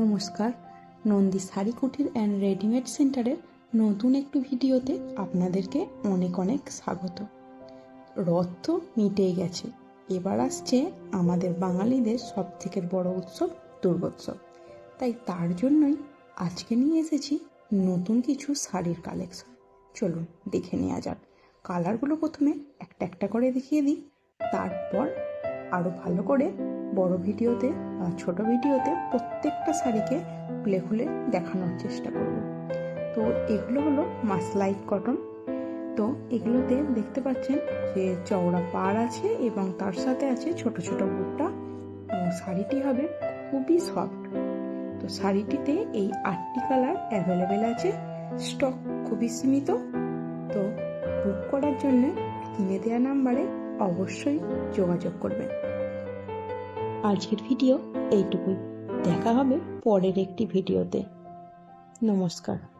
নমস্কার নন্দী শাড়ি কুটির and readymade সেন্টারের নতুন একটি ভিডিওতে আপনাদেরকে অনেক অনেক স্বাগত। রথ তো মিটেই গেছে, এবার আসছে আমাদের বাঙালিদের সব থেকে বড় উৎসব দুর্গোৎসব। তাই তার জন্যই আজকে নিয়ে এসেছি নতুন কিছু শাড়ির কালেকশন চলুন দেখে নেওয়া যাক। কালারগুলো প্রথমে একটা একটা করে দেখিয়ে দিই, তারপর আরও ভালো করে বড় ভিডিওতে বা ছোট ভিডিওতে প্রত্যেকটা শাড়িকে খুলে খুলে দেখানোর চেষ্টা করব। তো এগুলো হলো মাসলাইট কটন। তো এগুলোতে দেখতে পাচ্ছেন যে চওড়া পাড় আছে এবং তার সাথে আছে ছোট ছোট বুটটা। শাড়িটি হবে খুবই সফট। তো শাড়িটিতে এই আটটি কালার অ্যাভেলেবেল আছে। স্টক খুবই সীমিত। তো বুক করার জন্য কিনে দেওয়া নাম্বারে অবশ্যই যোগাযোগ করবেন। আজকের ভিডিও এইটুকুই। দেখা হবে পরের একটি ভিডিওতে। নমস্কার।